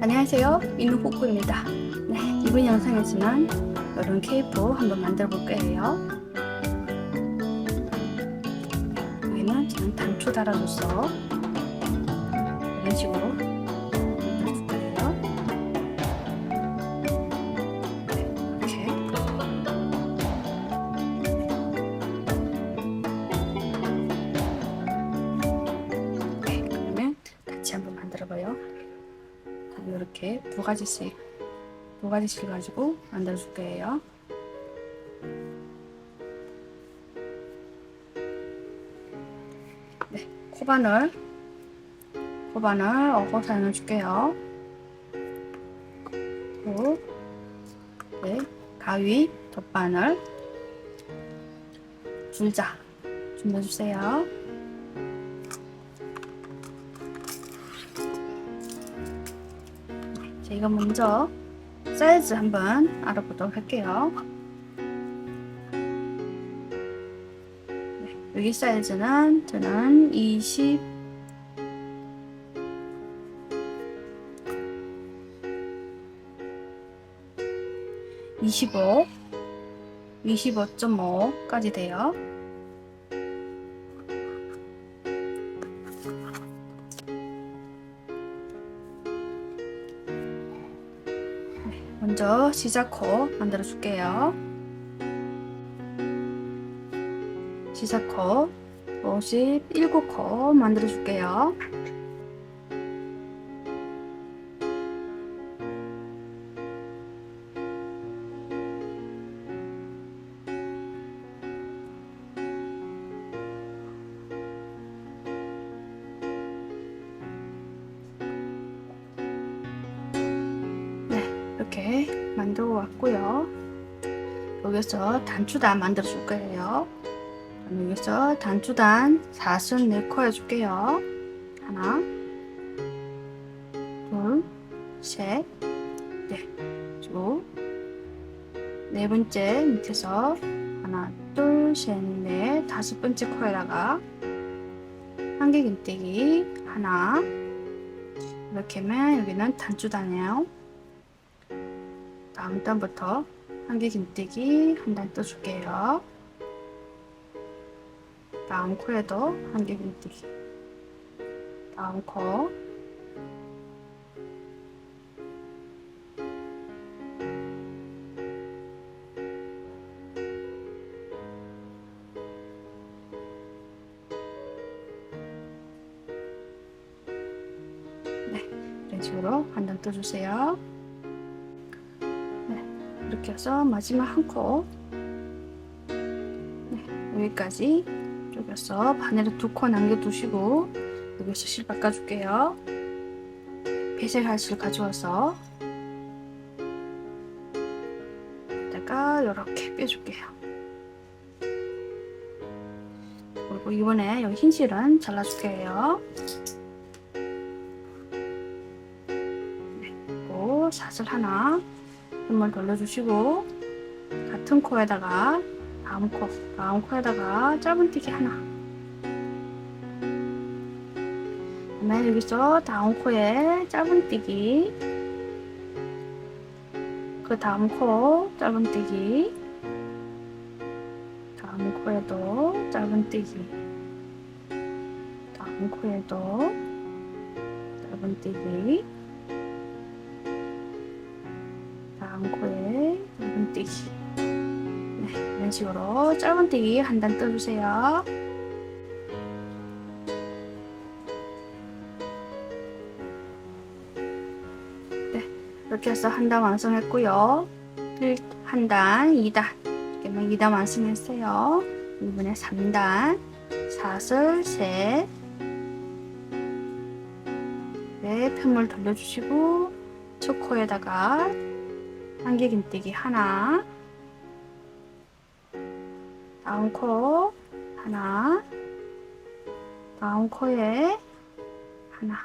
안녕하세요. 인후복구입니다. 네, 이번 영상에서는 이런 케이프 한번 만들어 볼 거예요. 여기는 저는 단추 달아줘서 이런 식으로 이렇게 두 가지씩 가지고 만들어 줄 거예요. 네, 코바늘 코바늘 어고 사용해 줄게요. 그리고 네, 가위 덧바늘 줄자 준비해 주세요. 제가 먼저 사이즈 한번 알아보도록 할게요. 네, 여기 사이즈는 저는 20 25 25.5까지 돼요. 시작코 만들어 줄게요. 시작코 57코 만들어 줄게요. 이렇게 만들어 왔고요. 여기서 단추단 만들어 줄 거예요. 여기서 단추단 4순 4코 해줄게요. 하나, 둘, 셋, 넷, 쭉. 네 번째 밑에서 하나, 둘, 셋, 넷, 다섯 번째 코에다가 한 개 긴뜨기 하나 이렇게 하면 여기는 단추단이에요. 다음 단부터 한개 긴뜨기 한 단 떠줄게요. 다음 코에도 한개 긴뜨기. 다음 코. 네, 이런 식으로 한 단 떠주세요. 해서 마지막 한 코. 네, 여기까지 쪼개서 바늘에 두코 남겨두시고 여기서 실 바꿔줄게요. 배색할 실 가져와서 이따가 이렇게 빼줄게요. 그리고 이번에 여기 흰 실은 잘라줄게요. 네, 그리고 사슬 하나 한번 돌려주시고 같은 코에다가 다음 코, 다음 코에다가 짧은뜨기 하나. 그다음에 여기서 다음 코에 짧은뜨기 그 다음 코 짧은뜨기 다음 코에도 짧은뜨기 다음 코에도 짧은뜨기 코에 짧은뜨기 네, 이런 식으로 짧은뜨기 한 단 떠주세요. 네, 이렇게 해서 한 단 완성했고요. 한 단, 2단. 이렇게 2단 완성했어요. 이번에 3단. 사슬, 셋. 네, 편물 돌려주시고 첫 코에다가 한개 긴뜨기 하나. 다음 코 하나. 다음 코에 하나.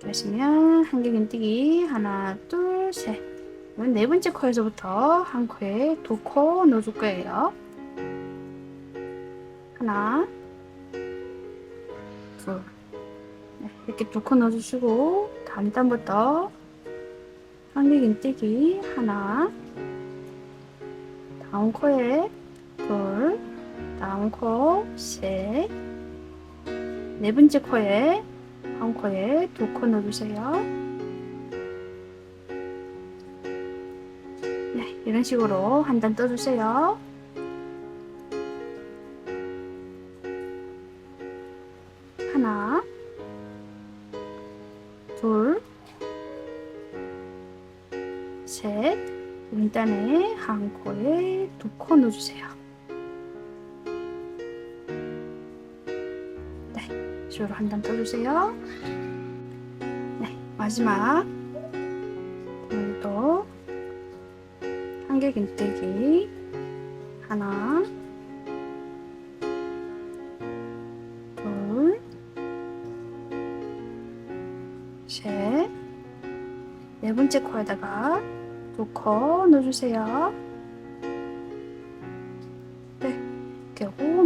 그러시면 한개 긴뜨기 하나 둘셋. 네 번째 코에서부터 한 코에 두 코 넣어줄 거예요. 하나 둘. 네, 이렇게 두 코 넣어주시고 다음 단부터 한길긴뜨기 하나 다음 코에 둘 다음 코셋네 번째 코에 한 코에 두 코 넣어주세요. 네, 이런 식으로 한 단 떠주세요. 코에 두코 넣어주세요. 네, 식으로 한 단 떠주세요. 네, 마지막 오늘도 한길 긴뜨기 하나, 둘, 셋, 네 번째 코에다가 두코 넣어주세요.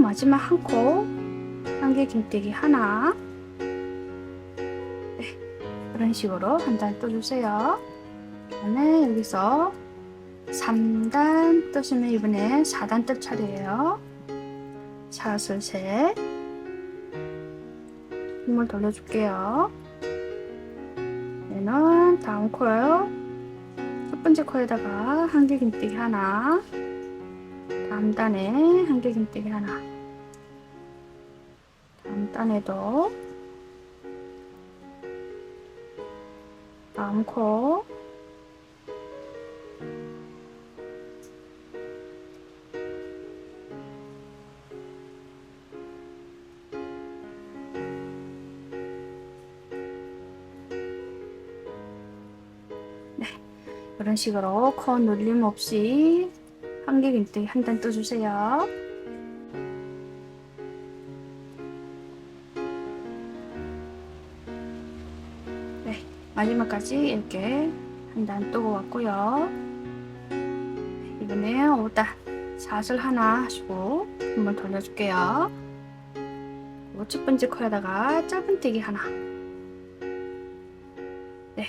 마지막 한 코, 한길긴뜨기 하나, 네, 그런 식으로 한 단 떠주세요. 그다음에 여기서 3단 뜨시면 이번에 4단 뜰 차례예요. 샷을 셋, 힘을 돌려줄게요. 얘는 다음 코요. 첫 번째 코에다가 한길긴뜨기 하나, 다음 단에 한길긴뜨기 하나, 단에도 다음 코, 이런 식으로 코 눌림 없이 한길긴뜨기 한 단 떠주세요. 마지막까지 이렇게 한 단 뜨고 왔고요. 네, 이번에 5단 샷을 하나 하시고 한번 돌려줄게요. 그리고 첫 번째 코에다가 짧은뜨기 하나. 네,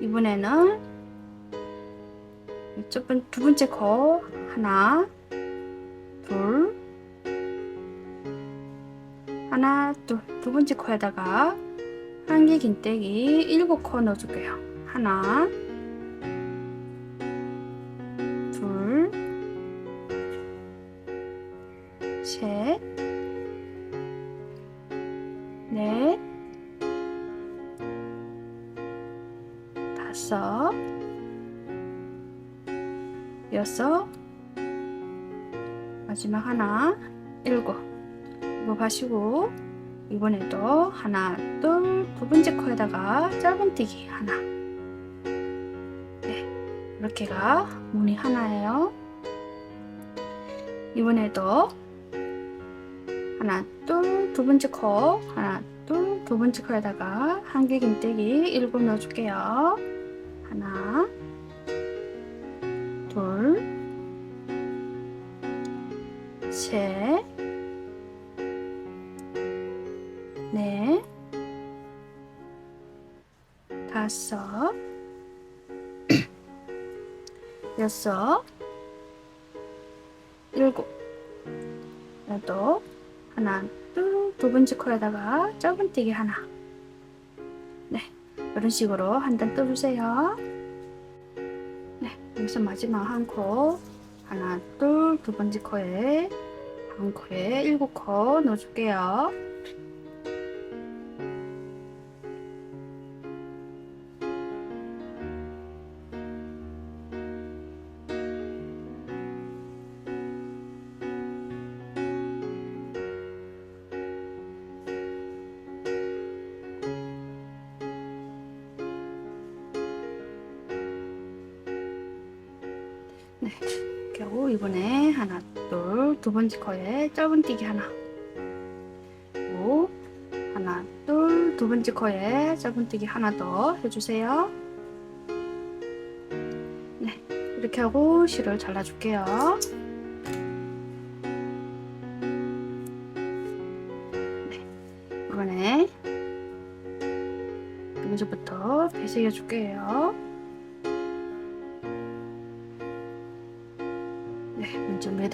이번에는 첫 번, 두 번째 코 하나 둘 하나 둘 두 번째 코에다가 한길 긴뜨기 일곱 코 넣어줄게요. 하나 둘 셋 넷 다섯 여섯 마지막 하나 일곱. 일곱 하시고 이번에도 하나 둘 두 번째 코에다가 짧은뜨기 하나. 네 이렇게가 무늬 하나예요. 이번에도 하나 둘 두 번째 코 하나 둘 두 번째 코에다가 한길 긴뜨기 일곱 넣어줄게요. 하나 둘, 셋, 다섯, 여섯, 일곱, 여덟, 하나, 둘, 두 번째 코에다가 짧은뜨기 하나. 네, 이런 식으로 한 단 떠주세요. 여기서 마지막 한 코 하나 둘 두 번째 코에 한 코에 일곱 코 넣어줄게요. 이번에 하나, 둘, 두 번째 코에 짧은뜨기 하나. 그리고 하나, 둘, 두 번째 코에 짧은뜨기 하나 더 해주세요. 네, 이렇게 하고 실을 잘라줄게요. 네, 이번에 여기서부터 배색해 줄게요.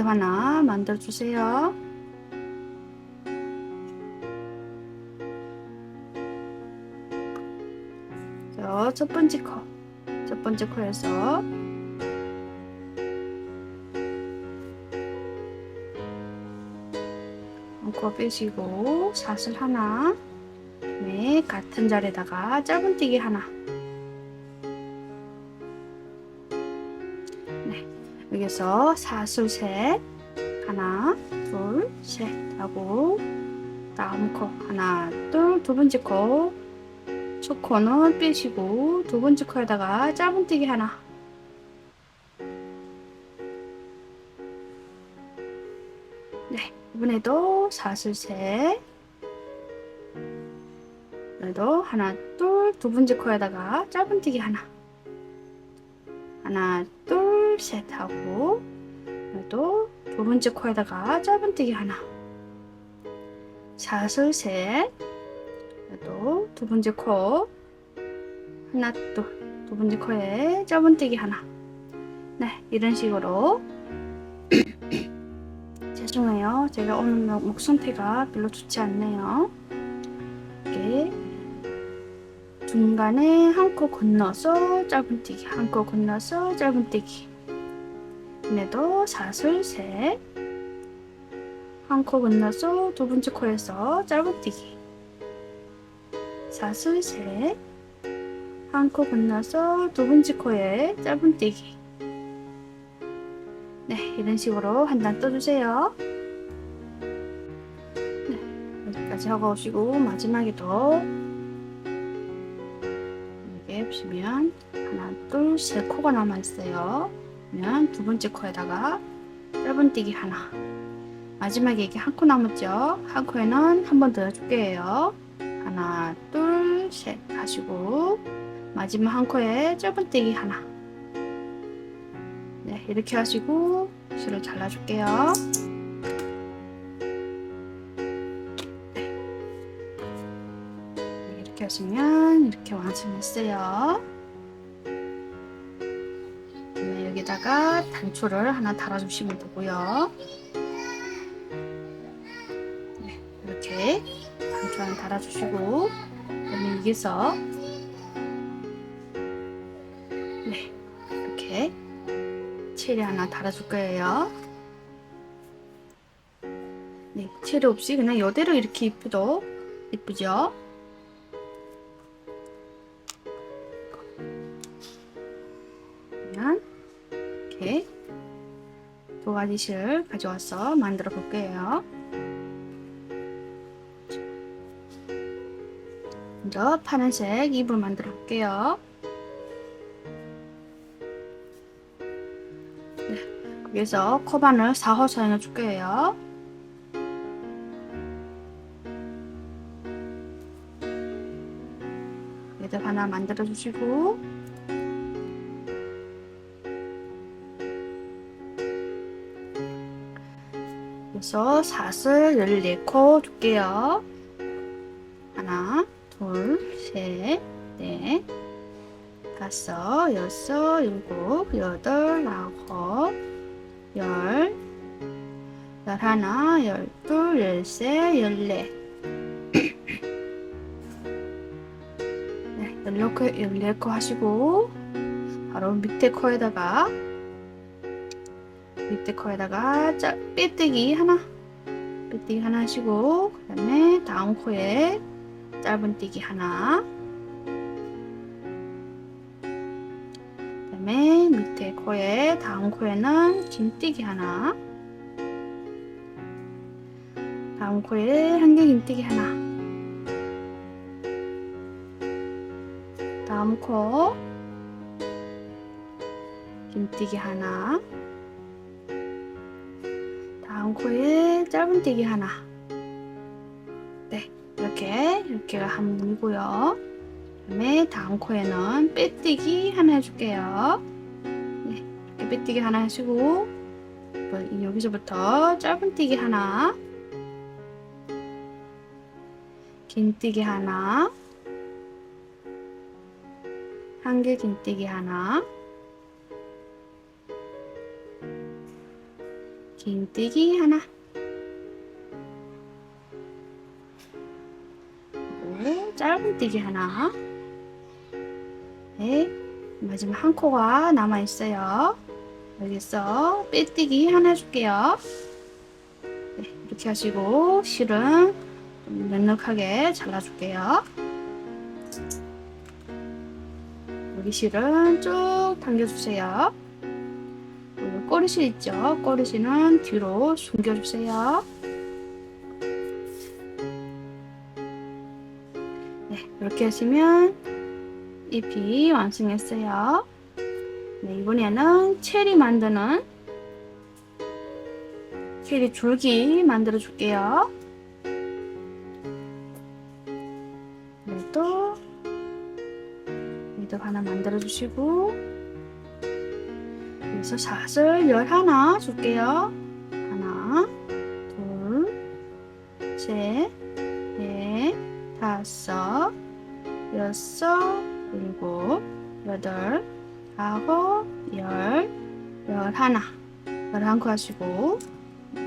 하나 만들어 주세요. 자, 첫 번째 코, 첫 번째 코에서 코 빼시고 사슬 하나, 네, 같은 자리에다가 짧은뜨기 하나. 여기서 사슬 셋, 하나, 둘, 셋 하고 다음 코 하나, 둘, 두 번째 코. 첫 코는 빼시고 두 번째 코에다가 짧은뜨기 하나. 네, 이번에도 사슬 셋. 그래도 하나, 둘, 두 번째 코에다가 짧은뜨기 하나. 하나, 둘, 셋 하고 그래도 두 번째 코에다가 짧은뜨기 하나. 사슬 셋. 그래도 두 번째 코 하나, 둘. 두 번째 코에 짧은뜨기 하나. 네, 이런 식으로 죄송해요. 제가 오늘 목- 목 상태가 별로 좋지 않네요. 이렇게 중간에 한 코 건너서 짧은뜨기, 한 코 건너서 짧은뜨기. 얘도 사슬 셋. 한 코 건너서 두 번째 코에서 짧은뜨기. 사슬 셋. 한 코 건너서 두 번째 코에 짧은뜨기. 네, 이런 식으로 한 단 떠주세요. 네, 여기까지 하고 오시고 마지막에도 이렇게 보시면 하나, 둘, 셋 코가 남아 있어요. 그러면 두 번째 코에다가 짧은뜨기 하나. 마지막에 이게 한 코 남았죠? 한 코에는 한 번 더 줄게요. 하나, 둘, 셋 하시고 마지막 한 코에 짧은뜨기 하나. 네, 이렇게 하시고 실을 잘라줄게요. 네, 이렇게 하시면 이렇게 완성했어요. 단초를 하나 달아주시면 되고요. 네, 이렇게 단초 하나 달아주시고 그다음에 여기서 네, 이렇게 체리 하나 달아줄 거예요. 네, 체리 없이 그냥 이대로 이렇게 입혀도 이쁘죠? 두 가지 실 가져와서 만들어 볼게요. 먼저 파란색 이불 만들어 볼게요. 여기서 코바늘 4호선을 해줄 거예요. 얘들 하나 만들어 주시고 그래서 사슬 14코 줄게요. 하나, 둘, 셋, 넷, 다섯, 여섯, 일곱, 여덟, 아홉, 열, 열하나, 열둘, 열세, 열네. 네, 열네 코, 열네 코 하시고, 바로 밑에 코에다가, 밑에 코에다가 짜, 빼뜨기 하나, 빼뜨기 하나 하시고, 그 다음에 다음 코에 짧은뜨기 하나, 그 다음에 밑에 코에 다음 코에는 긴뜨기 하나. 다음 코에 한개 긴뜨기 하나. 다음 코 긴뜨기 하나 코에 짧은뜨기 하나. 네 이렇게 이렇게가 한 문이고요. 그다음에 다음 코에는 빼뜨기 하나 해줄게요. 네, 이렇게 빼뜨기 하나 하시고 여기서부터 짧은뜨기 하나, 긴뜨기 하나, 한개 긴뜨기 하나, 긴뜨기 하나. 짧은뜨기 하나. 네, 마지막 한 코가 남아 있어요. 여기서 빼뜨기 하나 해줄게요. 네, 이렇게 하시고 실은 좀 넉넉하게 잘라줄게요. 여기 실은 쭉 당겨주세요. 꼬리실 있죠? 꼬리실은 뒤로 숨겨주세요. 네, 이렇게 하시면 잎이 완성했어요. 네, 이번에는 체리 만드는 체리 줄기 만들어 줄게요. 그래도 미덕 하나 만들어 주시고 그래서 샷을 열 하나 줄게요. 하나, 둘, 셋, 넷, 다섯, 여섯, 일곱, 여덟, 아홉, 열, 열하나, 열한 코 하시고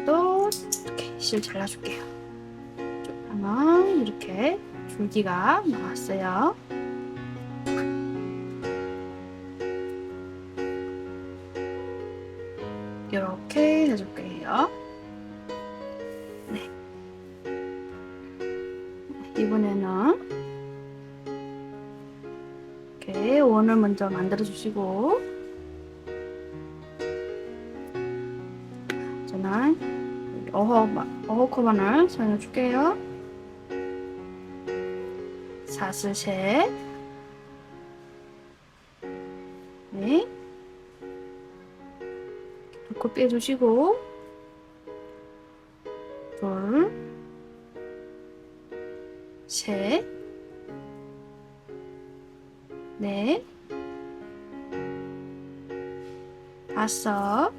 또 이렇게 실 잘라줄게요. 쭉 하면 이렇게 줄기가 나왔어요. 이렇게 해줄 거예요. 네. 이번에는 이렇게 원을 먼저 만들어 주시고 저는 어허 어허 코반을 사용해 줄게요. 사슬 셋, 빼주시고 둘, 셋, 넷, 다섯,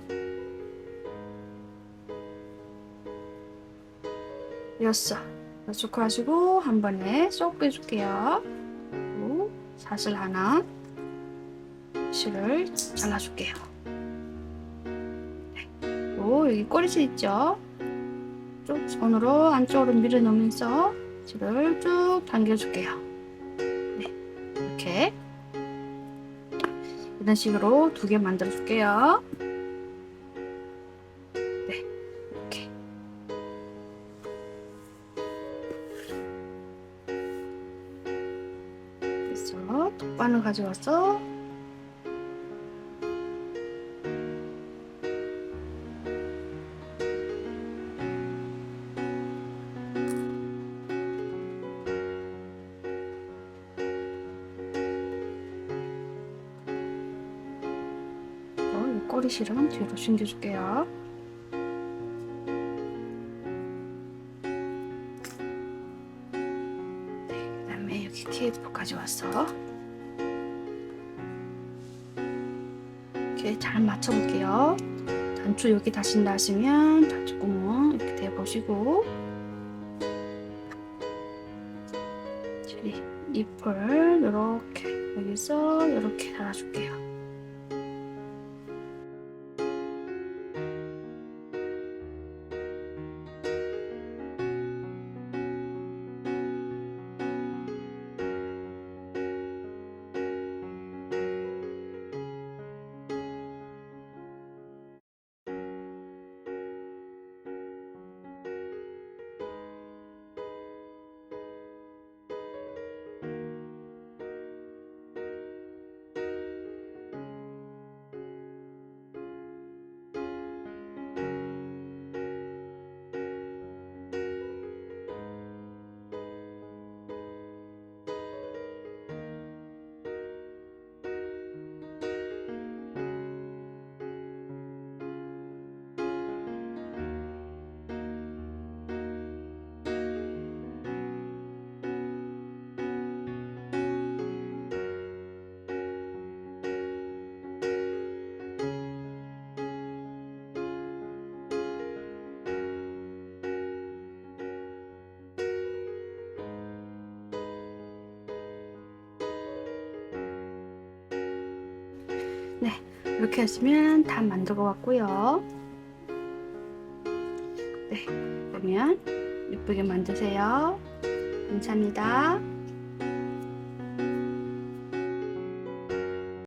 여섯. 여섯 코 하시고 한 번에 쏙 빼줄게요. 그리고 사슬 하나, 실을 잘라줄게요. 여기 꼬리실 있죠? 쭉 손으로 안쪽으로 밀어 넣으면서 실을 쭉 당겨줄게요. 네, 이렇게 이런 식으로 두 개 만들어 줄게요. 네, 이렇게. 그래서 톱반을 가져와서 실은 뒤로 숨겨줄게요. 네, 그다음에 여기 테이프 가져왔어. 이렇게 잘 맞춰볼게요. 단추 여기 다신다 하시면 단추 구멍 이렇게 대보시고 체리 잎을 이렇게 여기서 이렇게 달아줄게요. 이렇게 하시면 다 만들어 왔고요. 네, 그러면 예쁘게 만드세요. 감사합니다.